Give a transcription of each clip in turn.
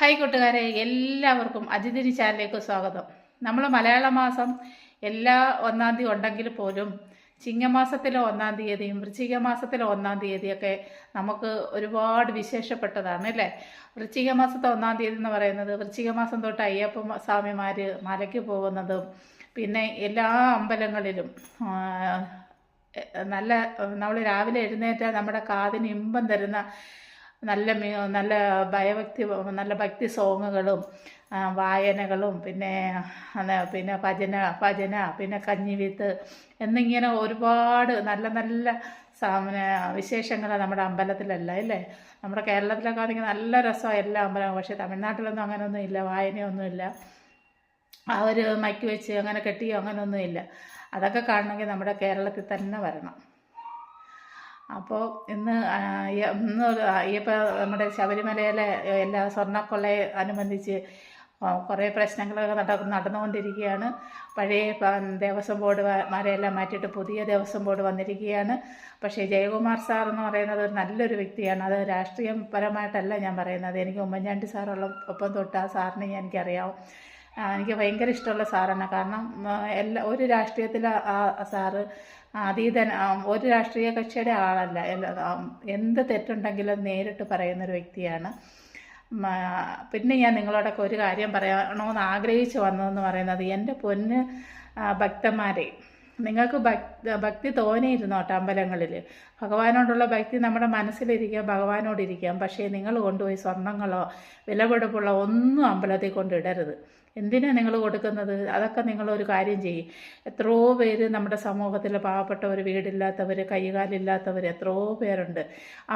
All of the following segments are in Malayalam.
ഹായ് കൂട്ടുകാരെ എല്ലാവർക്കും അജിതിരി ചാനലിലേക്ക് സ്വാഗതം. നമ്മൾ മലയാള മാസം എല്ലാ ഒന്നാം തീയതി ഉണ്ടെങ്കിൽ പോലും ചിങ്ങമാസത്തിലെ ഒന്നാം തീയതിയും വൃശ്ചിക മാസത്തിലെ ഒന്നാം തീയതിയൊക്കെ നമുക്ക് ഒരുപാട് വിശേഷപ്പെട്ടതാണ് അല്ലേ? വൃശ്ചിക മാസത്തെ ഒന്നാം തീയതി എന്ന് പറയുന്നത് വൃശ്ചിക മാസം തൊട്ട് അയ്യപ്പ സ്വാമിമാർ മലയ്ക്ക് പോകുന്നതും പിന്നെ എല്ലാ അമ്പലങ്ങളിലും നല്ല നമ്മൾ രാവിലെ എഴുന്നേറ്റ നമ്മുടെ കാതിന് ഇമ്പം തരുന്ന നല്ല നല്ല ഭയഭക്തി നല്ല ഭക്തി സോങ്ങുകളും വായനകളും പിന്നെ പിന്നെ ഭജന ഭജന പിന്നെ കഞ്ഞിവിത്ത് എന്നിങ്ങനെ ഒരുപാട് നല്ല നല്ല വിശേഷങ്ങൾ നമ്മുടെ അമ്പലത്തിലല്ല അല്ലേ? നമ്മുടെ കേരളത്തിലൊക്കെ ആണെങ്കിൽ നല്ല രസമാണ് എല്ലാ അമ്പലവും. പക്ഷേ തമിഴ്നാട്ടിലൊന്നും അങ്ങനെയൊന്നും ഇല്ല വായനയൊന്നുമില്ല ആ ഒരു മൈക്ക് വെച്ച് അങ്ങനെ കെട്ടിയോ അങ്ങനെയൊന്നും ഇല്ല. അതൊക്കെ കാണണമെങ്കിൽ നമ്മുടെ കേരളത്തിൽ തന്നെ വരണം. അപ്പോൾ ഇന്ന് ഇന്ന് അയ്യപ്പ നമ്മുടെ ശബരിമലയിലെ എല്ലാ സ്വർണക്കൊള്ളയെ അനുബന്ധിച്ച് കുറേ പ്രശ്നങ്ങളൊക്കെ നട നടന്നുകൊണ്ടിരിക്കുകയാണ്. പഴയ ദേവസ്വം ബോർഡ് മാരെയെല്ലാം മാറ്റിയിട്ട് പുതിയ ദേവസ്വം ബോർഡ് വന്നിരിക്കുകയാണ്. പക്ഷേ ജയകുമാർ സാർ എന്ന് പറയുന്നത് ഒരു നല്ലൊരു വ്യക്തിയാണ്. അത് രാഷ്ട്രീയപരമായിട്ടല്ല ഞാൻ പറയുന്നത്. എനിക്ക് ഉമ്മൻചാണ്ടി സാറുള്ള ഒപ്പം തൊട്ട് ആ സാറിനെ എനിക്കറിയാം. എനിക്ക് ഭയങ്കര ഇഷ്ടമുള്ള സാറാണ്. കാരണം എല്ലാ ഒരു രാഷ്ട്രീയത്തിൽ സാറ് അതീതൻ ഒരു രാഷ്ട്രീയ കക്ഷിയുടെ ആളല്ല. എന്ത് തെറ്റുണ്ടെങ്കിലും നേരിട്ട് പറയുന്നൊരു വ്യക്തിയാണ്. പിന്നെ ഞാൻ നിങ്ങളോടൊക്കെ ഒരു കാര്യം പറയണമെന്ന് ആഗ്രഹിച്ച് വന്നതെന്ന് പറയുന്നത് എന്റെ പൊന്ന് ഭക്തന്മാരെ നിങ്ങൾക്ക് ഭക്തി ഭക്തി തോന്നിയിരുന്നോട്ടെ അമ്പലങ്ങളിൽ ഭഗവാനോടുള്ള ഭക്തി നമ്മുടെ മനസ്സിലിരിക്കാം ഭഗവാനോടിരിക്കാം. പക്ഷേ നിങ്ങൾ കൊണ്ടുപോയി സ്വർണങ്ങളോ വിലപിടിപ്പുള്ള ഒന്നും അമ്പലത്തിൽ കൊണ്ടിടരുത്. എന്തിനാണ് നിങ്ങൾ കൊടുക്കുന്നത്? അതൊക്കെ നിങ്ങളൊരു കാര്യം ചെയ്യും. എത്രയോ പേര് നമ്മുടെ സമൂഹത്തിൽ പാവപ്പെട്ടവർ വീടില്ലാത്തവർ കൈകാലില്ലാത്തവർ എത്രയോ പേരുണ്ട്.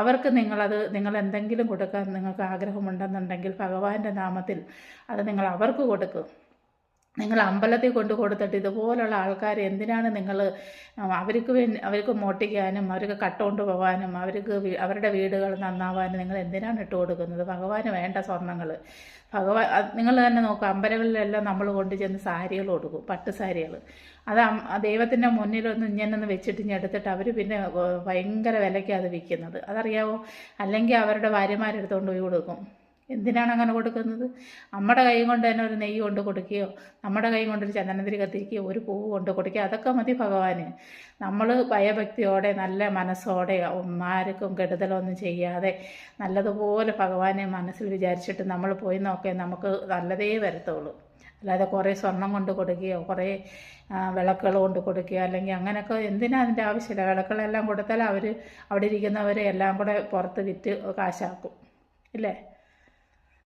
അവർക്ക് നിങ്ങളത് നിങ്ങൾ എന്തെങ്കിലും കൊടുക്കാൻ നിങ്ങൾക്ക് ആഗ്രഹമുണ്ടെന്നുണ്ടെങ്കിൽ ഭഗവാന്റെ നാമത്തിൽ അത് നിങ്ങൾ അവർക്ക് കൊടുക്കും. നിങ്ങൾ അമ്പലത്തിൽ കൊണ്ട് കൊടുത്തിട്ട് ഇതുപോലുള്ള ആൾക്കാർ എന്തിനാണ് നിങ്ങൾ അവർക്ക് വേണ്ടി അവർക്ക് മോട്ടിക്കാനും അവർക്ക് കട്ടുകൊണ്ട് പോകാനും അവർക്ക് അവരുടെ വീടുകൾ നന്നാവാനും നിങ്ങൾ എന്തിനാണ് ഇട്ട് കൊടുക്കുന്നത്? ഭഗവാന് വേണ്ട സ്വർണങ്ങൾ ഭഗവാൻ നിങ്ങൾ തന്നെ നോക്കുക അമ്പലങ്ങളിലെല്ലാം നമ്മൾ കൊണ്ട് ചെന്ന് സാരികൾ കൊടുക്കും പട്ട് സാരികൾ. അത് ദൈവത്തിന്റെ മുന്നിലൊന്ന് ഇങ്ങനൊന്ന് വെച്ചിട്ട് ഇനി എടുത്തിട്ട് അവർ പിന്നെ ഭയങ്കര വിലയ്ക്കാണ് അത് വിൽക്കുന്നത്. അതറിയാവോ? അല്ലെങ്കിൽ അവരുടെ ഭാര്യമാരെടുത്തുകൊണ്ട് പോയി കൊടുക്കും. എന്തിനാണ് അങ്ങനെ കൊടുക്കുന്നത്? നമ്മുടെ കൈ കൊണ്ട് തന്നെ ഒരു നെയ്യ് കൊണ്ട് കൊടുക്കുകയോ നമ്മുടെ കൈ കൊണ്ട് ഒരു ചന്ദനത്തിരി കത്തിക്കുകയോ ഒരു പൂവ് കൊണ്ട് കൊടുക്കുകയോ അതൊക്കെ മതി ഭഗവാന്. നമ്മൾ ഭയഭക്തിയോടെ നല്ല മനസ്സോടെ ഒന്നാർക്കും കെടുതലൊന്നും ചെയ്യാതെ നല്ലതുപോലെ ഭഗവാനെ മനസ്സിൽ വിചാരിച്ചിട്ട് നമ്മൾ പോയി നോക്കിയാൽ നമുക്ക് നല്ലതേ വരത്തുള്ളൂ. അല്ലാതെ കുറേ സ്വർണം കൊണ്ട് കൊടുക്കുകയോ കുറേ വിളക്കുകൾ കൊണ്ട് കൊടുക്കുകയോ അല്ലെങ്കിൽ അങ്ങനെയൊക്കെ എന്തിനാ അതിന്റെ ആവശ്യമില്ല? വിളക്കുകളെല്ലാം കൊടുത്താൽ അവർ അവിടെ ഇരിക്കുന്നവരെ എല്ലാം കൂടെ പുറത്ത് വിറ്റ് കാശാക്കും. ഇല്ലേ?